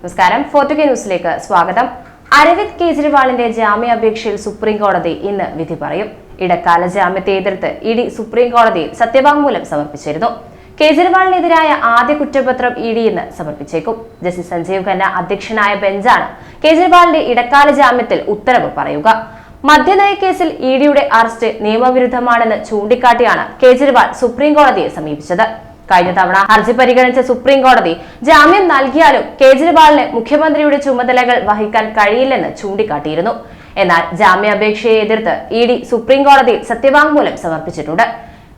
നമസ്കാരം. ഫോർട്ടുകെ ന്യൂസിലേക്ക് സ്വാഗതം. അരവിന്ദ് കെജ്രിവാളിന്റെ ജാമ്യാപേക്ഷയിൽ സുപ്രീം കോടതി ഇന്ന് വിധി പറയും. ഇടക്കാല ജാമ്യത്തെ എതിർത്ത് ഇ ഡി സുപ്രീം കോടതിയിൽ സത്യവാങ്മൂലം സമർപ്പിച്ചിരുന്നു. കേജ്രിവാളിനെതിരായ ആദ്യ കുറ്റപത്രം ഇ ഡി ഇന്ന് സമർപ്പിച്ചേക്കും. ജസ്റ്റിസ് സഞ്ജീവ് ഖന്ന അധ്യക്ഷനായ ബെഞ്ചാണ് കേജ്രിവാളിന്റെ ഇടക്കാല ജാമ്യത്തിൽ ഉത്തരവ് പറയുക. മദ്യനയ കേസിൽ ഇ ഡിയുടെ അറസ്റ്റ് നിയമവിരുദ്ധമാണെന്ന് ചൂണ്ടിക്കാട്ടിയാണ് കേജ്രിവാൾ സുപ്രീം കോടതിയെ സമീപിച്ചത്. കഴിഞ്ഞ തവണ ഹർജി പരിഗണിച്ച സുപ്രീം കോടതി ജാമ്യം നൽകിയാലും കേജ്രിവാളിന് മുഖ്യമന്ത്രിയുടെ ചുമതലകൾ വഹിക്കാൻ കഴിയില്ലെന്ന് ചൂണ്ടിക്കാട്ടിയിരുന്നു. എന്നാൽ ജാമ്യാപേക്ഷയെ എതിർത്ത് ഇ ഡി സുപ്രീം കോടതിയിൽ സത്യവാങ്മൂലം സമർപ്പിച്ചിട്ടുണ്ട്.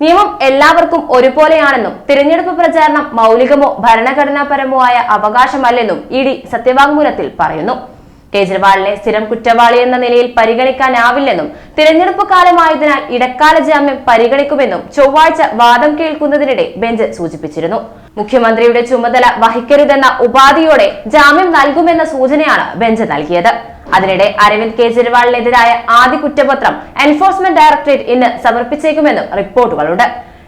നിയമം എല്ലാവർക്കും ഒരുപോലെയാണെന്നും തിരഞ്ഞെടുപ്പ് പ്രചാരണം മൗലികമോ ഭരണഘടനാപരമോ ആയ അവകാശമല്ലെന്നും ഇ ഡി സത്യവാങ്മൂലത്തിൽ പറയുന്നു. കേജ്രിവാളിനെ സ്ഥിരം കുറ്റവാളി എന്ന നിലയിൽ പരിഗണിക്കാനാവില്ലെന്നും തിരഞ്ഞെടുപ്പ് കാലമായതിനാൽ ഇടക്കാല ജാമ്യം പരിഗണിക്കുമെന്നും ചൊവ്വാഴ്ച വാദം കേൾക്കുന്നതിനിടെ ബെഞ്ച് സൂചിപ്പിച്ചിരുന്നു. മുഖ്യമന്ത്രിയുടെ ചുമതല വഹിക്കരുതെന്ന ഉപാധിയോടെ ജാമ്യം നൽകുമെന്ന സൂചനയാണ് ബെഞ്ച് നൽകിയത്. അതിനിടെ അരവിന്ദ് കെജ്രിവാളിനെതിരായ ആദ്യ കുറ്റപത്രം എൻഫോഴ്സ്മെന്റ് ഡയറക്ടറേറ്റ് ഇന്ന് സമർപ്പിച്ചേക്കുമെന്നും റിപ്പോർട്ടുകളുണ്ട്.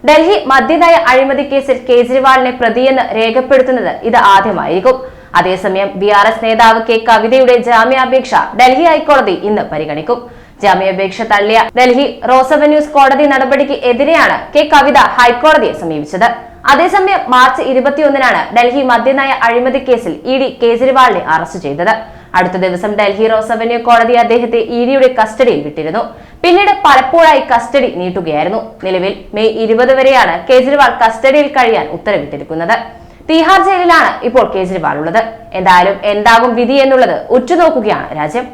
ഡൽഹി മദ്യനയ അഴിമതി കേസിൽ കേജ്രിവാളിനെ പ്രതിയെന്ന് രേഖപ്പെടുത്തുന്നത് ഇത് ആദ്യമായിരിക്കും. അതേസമയം ബി നേതാവ് കെ കവിതയുടെ ജാമ്യാപേക്ഷ ഡൽഹി ഹൈക്കോടതി ഇന്ന് പരിഗണിക്കും. ജാമ്യാപേക്ഷ തള്ളിയ ഡൽഹി റോസ് അവന്യൂസ് കോടതി നടപടിക്ക് എതിരെയാണ് കെ കവിത ഹൈക്കോടതിയെ സമീപിച്ചത്. അതേസമയം മാർച്ച് ഇരുപത്തിയൊന്നിനാണ് ഡൽഹി മദ്യനയ അഴിമതി കേസിൽ ഇ ഡി കേജ്രിവാളിനെ അറസ്റ്റ് ചെയ്തത്. അടുത്ത ദിവസം ഡൽഹി റോസ് അവന്യൂ കോടതി അദ്ദേഹത്തെ ഇ ഡിയുടെ കസ്റ്റഡിയിൽ വിട്ടിരുന്നു. പിന്നീട് പലപ്പോഴായി കസ്റ്റഡി നീട്ടുകയായിരുന്നു. നിലവിൽ മെയ് ഇരുപത് വരെയാണ് കേജ്രിവാൾ കസ്റ്റഡിയിൽ കഴിയാൻ ഉത്തരവിട്ടിരിക്കുന്നത്. തീഹാർ ജയിലിലാണ് ഇപ്പോൾ കേജ്രിവാൾ ഉള്ളത്. എന്തായാലും എന്താകും വിധി എന്നുള്ളത് ഉറ്റുനോക്കുകയാണ് രാജ്യം.